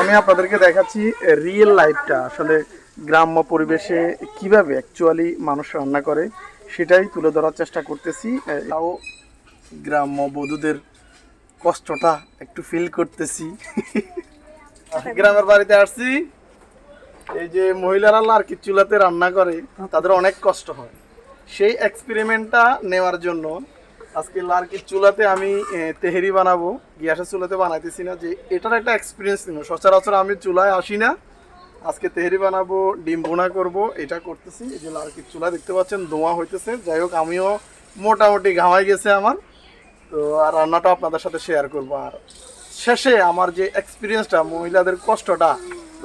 আমি আপনাদেরকে দেখাচ্ছি রিয়েল লাইফটা আসলে গ্রাম্য পরিবেশে কীভাবে অ্যাকচুয়ালি মানুষ রান্না করে সেটাই তুলে ধরার চেষ্টা করতেছি। তাও গ্রাম্য বধূদের কষ্টটা একটু ফিল করতেছি। গ্রামের বাড়িতে আসছি এই যে মহিলারা আর কি চুলাতে রান্না করে তাদের অনেক কষ্ট হয়। সেই এক্সপেরিমেন্টটা নেওয়ার জন্য আজকে লার্কির চুলাতে আমি তেহেরি বানাবো। গ্যাসের চুলাতে বানাইতেছি না যে, এটার একটা এক্সপিরিয়েন্স নিব। সচরাচর আমি চুলায় আসি না। আজকে তেহেরি বানাবো, ডিম বোনা করব, এটা করতেছি। এই যে লার্কির চুলা দেখতে পাচ্ছেন, ধোঁয়া হইতেছে। যাই হোক, আমিও মোটামুটি ঘামাই গেছে আমার। তো, আর রান্নাটা আপনাদের সাথে শেয়ার করব। আর শেষে আমার যে এক্সপিরিয়েন্সটা মহিলাদের কষ্টটা,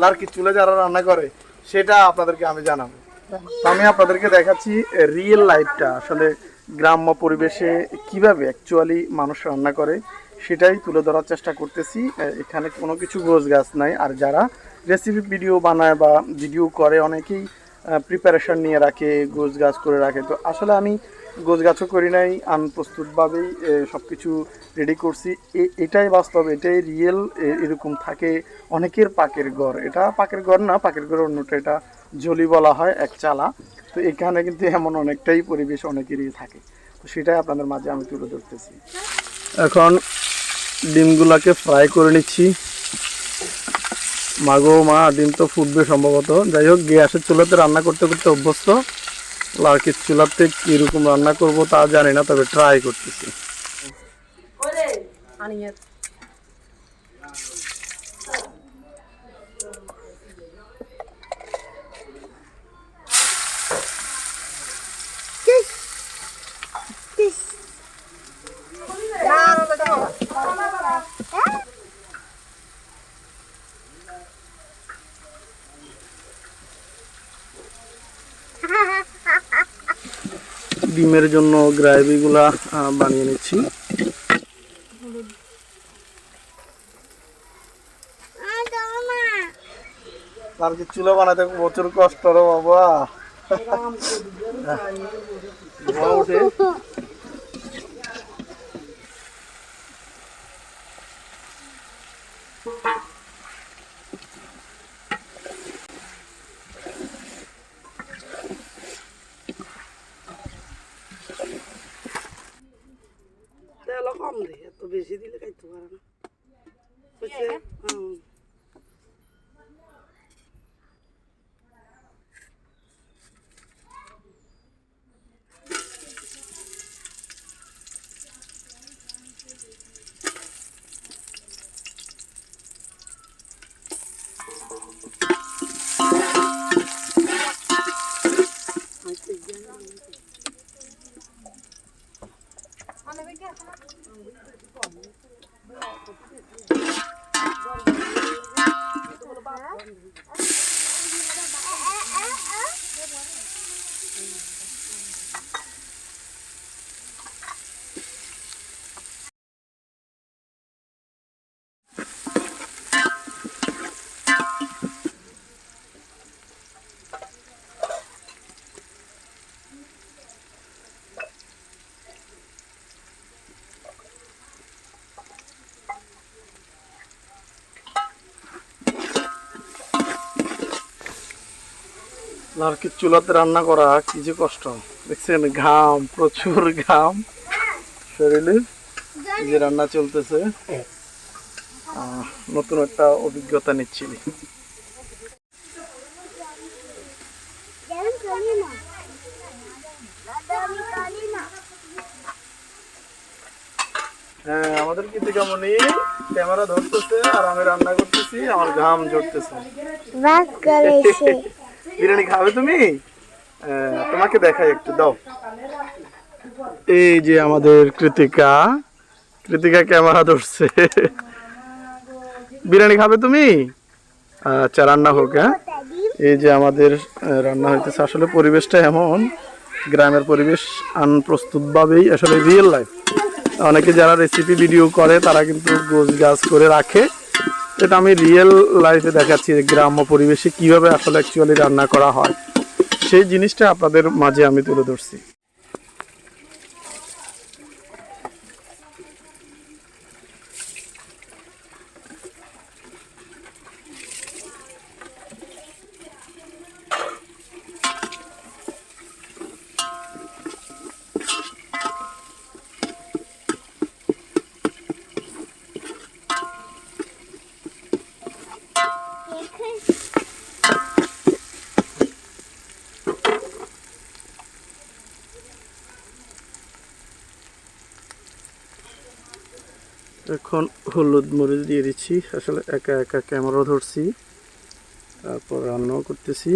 লার্কির চুলে যারা রান্না করে, সেটা আপনাদেরকে আমি জানাব। আমি আপনাদেরকে দেখাচ্ছি রিয়েল লাইফটা আসলে গ্রাম্য পরিবেশে কীভাবে অ্যাকচুয়ালি মানুষ রান্না করে, সেটাই তুলে ধরার চেষ্টা করতেছি। এখানে কোনো কিছু গোছ গাছ নাই। আর যারা রেসিপি ভিডিও বানায় বা ভিডিও করে, অনেকেই প্রিপারেশন নিয়ে রাখে, গোছ গাছ করে রাখে। তো আসলে আমি গোছ গাছও করি নাই, আনপ্রস্তুতভাবেই সব কিছু রেডি করছি। এটাই বাস্তব, এটাই রিয়েল এরকম থাকে অনেকের পাকের ঘর। এটা পাকের ঘর না, পাকের ঘর অন্যটা, এটা ঝলি বলা হয়, এক চালা। তো এখানে কিন্তু এমন অনেকটাই পরিবেশ অনেকেরই থাকে। তো সেটাই আপনাদের মাঝে আমি তুলে ধরতেছি। এখন ডিমগুলাকে ফ্রাই করে নিচ্ছি। মাগো, মা, ডিম তো ফুটবে সম্ভবত। যাই হোক, গ্যাসের চুলাতে রান্না করতে করতে অভ্যস্ত। লার্কির চুলাতে কীরকম রান্না করব তা জানি না, তবে ট্রাই করতেছি। ডিমের জন্য গ্রাইভিগুলা বানিয়ে নিচ্ছি। লার্কির চুলা বানাতে প্রচুর কষ্ট রে বাবা। বেশি দিলে খাইতে পারে না। বুঝছে হুম লার্কির চুলাতে রান্না করা কি যে কষ্ট। দেখছেন, ঘাম, প্রচুর ঘাম শরীরে। যে রান্না চলতেছে। নতুন একটা অভিজ্ঞতা নিচ্ছি। হ্যাঁ আমাদের কি মনি ক্যামেরা ধরতেছে আর আমি রান্না করতেছি, আমার ঘাম ঝরতেছে। বিরিয়ানি খাবে তুমি? তোমাকে দেখাই একটু, দাও। এই যে আমাদের কৃতিকা কৃতিকা ক্যামেরা ধরছে। বিরিয়ানি খাবে তুমি? আচ্ছা রান্না হোক হ্যাঁ? এই যে আমাদের রান্না হইতেছে। আসলে পরিবেশটা এমন, গ্রামের পরিবেশ আনপ্রস্তুতভাবেই আসলে রিয়েল লাইফ অনেকে যারা রেসিপি ভিডিও করে, তারা কিন্তু গোছ গাছ করে রাখে। এটা আমি রিয়েল লাইফে দেখাচ্ছি যে গ্রাম্য পরিবেশে কীভাবে আসলে অ্যাকচুয়ালি রান্না করা হয়, সেই জিনিসটা আপনাদের মাঝে আমি তুলে ধরছি। এখন হলুদ মরিচ দিয়ে দিচ্ছি। আসলে একা একা ক্যামেরা ধরছি, তারপর রান্নাও করতেছি।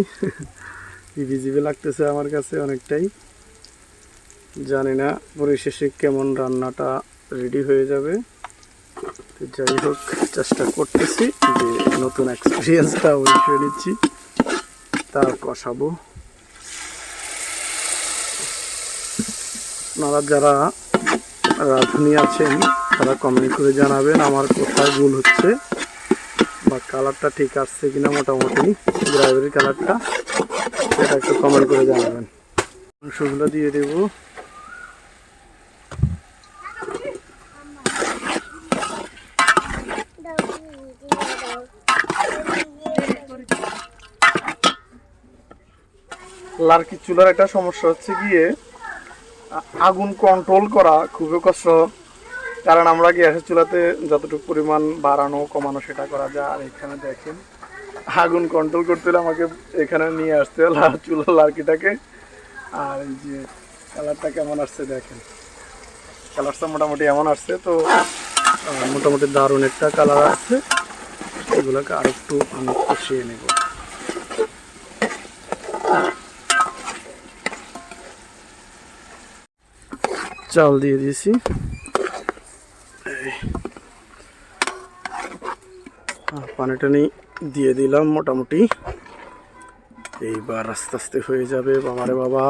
জিবি জিবি লাগতেছে আমার কাছে অনেকটাই। জানি না পরিশেষে কেমন রান্নাটা রেডি হয়ে যাবে। যাই হোক, চেষ্টা করতেছি যে নতুন এক্সপিরিয়েন্সটা অবশ্যই নিচ্ছি। তার কষাবো। আপনারা যারা রাঁধুনি আছেন তারা কমেন্ট করে জানাবেন আমার কোথায় ভুল হচ্ছে বা কালারটা ঠিক আসছে কিনা মোটামুটি গ্রাইভারি কালারটা সেটা একটু কমেন্ট করে জানাবেন। মাংসগুলো দিয়ে দেব। লার্কি চুলার একটা সমস্যা হচ্ছে গিয়ে আগুন কন্ট্রোল করা খুবই কষ্ট। কারণ আমরা গ্যাসের চুলাতে যতটুকু পরিমাণ বাড়ানো, কমানো সেটা করা যায়, আর এখানে দেখেন, আগুন কন্ট্রোল করতে হলে আমাকে এখানে নিয়ে আসতে হলো চুলার লার্কিটাকে আর এই যে কালারটা কেমন আসছে দেখেন। কালারটা মোটামুটি এমন আসছে, তো মোটামুটি দারুণ একটা কালার আসছে। এগুলোকে আর একটু আমি কষিয়ে নেব। চাল দিয়ে দিয়েছি এই। আর পানি টানি দিয়ে দিলাম মোটামুটি। এইবার আস্তে আস্তে হয়ে যাবে। বাবা রে বাবা,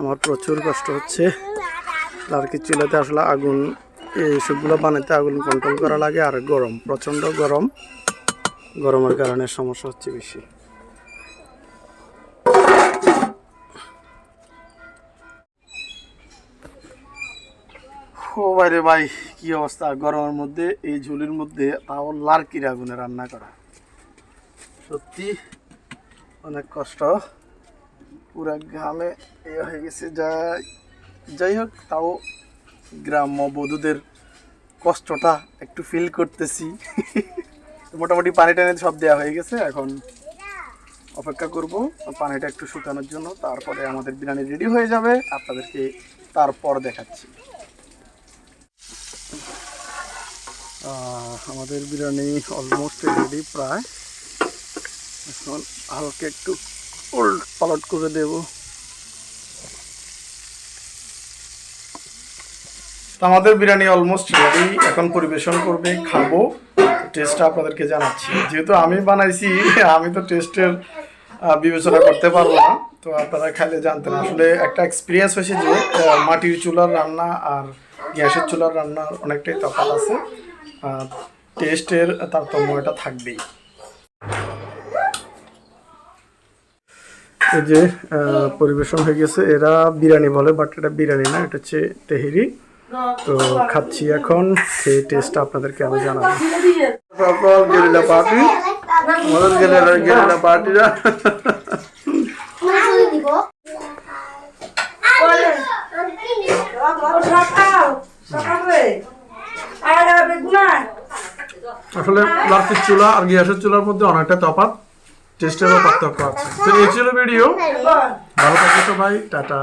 আমার প্রচুর কষ্ট হচ্ছে। লার্কি চুলাতে আসলে আগুন এইসবগুলো বানাতে আগুন কন্ট্রোল করা লাগে, আর গরম, প্রচণ্ড গরম। গরমের কারণে সমস্যা হচ্ছে বেশি। বাইরে ভাই? কি অবস্থা? গরমের মধ্যে, এই ঝুলির মধ্যে তাও লার্কির আগুনে রান্না করা। সত্যি অনেক কষ্ট। পুরা গ্রামে এ হয়ে গেছে, যাই যাই হোক, তাও গ্রাম্য বধূদের কষ্টটা একটু ফিল করতেছি। মোটামুটি পানি টানি সব দেওয়া হয়ে গেছে, এখন অপেক্ষা করব। পানিটা একটু শুকানোর জন্য, তারপরে আমাদের বিরিয়ানি রেডি হয়ে যাবে। আপনাদেরকে তারপর দেখাচ্ছি। আমাদের বিরিয়ানি অলমোস্ট রেডি প্রায়। এখন হালকা একটু উল্ট পালট করে দেব। আমাদের বিরিয়ানি অলমোস্ট রেডি এখন পরিবেশন করবে, খাব। টেস্টটা আপনাদেরকে জানাচ্ছি। যেহেতু আমি বানাইছি, আমি তো টেস্টের বিবেচনা করতে পারব না। তো আপনারা খাইলে জানতেন। আসলে একটা এক্সপিরিয়েন্স হয়েছে যে মাটির চুলার রান্না আর গ্যাসের চুলার রান্নার অনেকটাই তফাৎ আছে। টেস্টের তারতম্য এটা থাকবেই। এই যে আহ, পরিবেশন হয়ে গেছে। এরা বিরিয়ানি বলে বাট এটা বিরিয়ানি না এটা হচ্ছে তেহেরি। তো খাচ্ছি এখন। সেই টেস্টটা আপনাদেরকে আমি জানাব। সকল গেরিলা পার্টি আমাদের গেরিলা গেরিলা পার্টিরা বেগুনা আসলে প্লাস্টিক চুলা আর গ্যাসের চুলার মধ্যে অনেকটা তফাৎ টেস্টেরও পার্থক্য আছে। তো এই ছিল ভিডিও। ভালো থাকবে সবাই টাটা।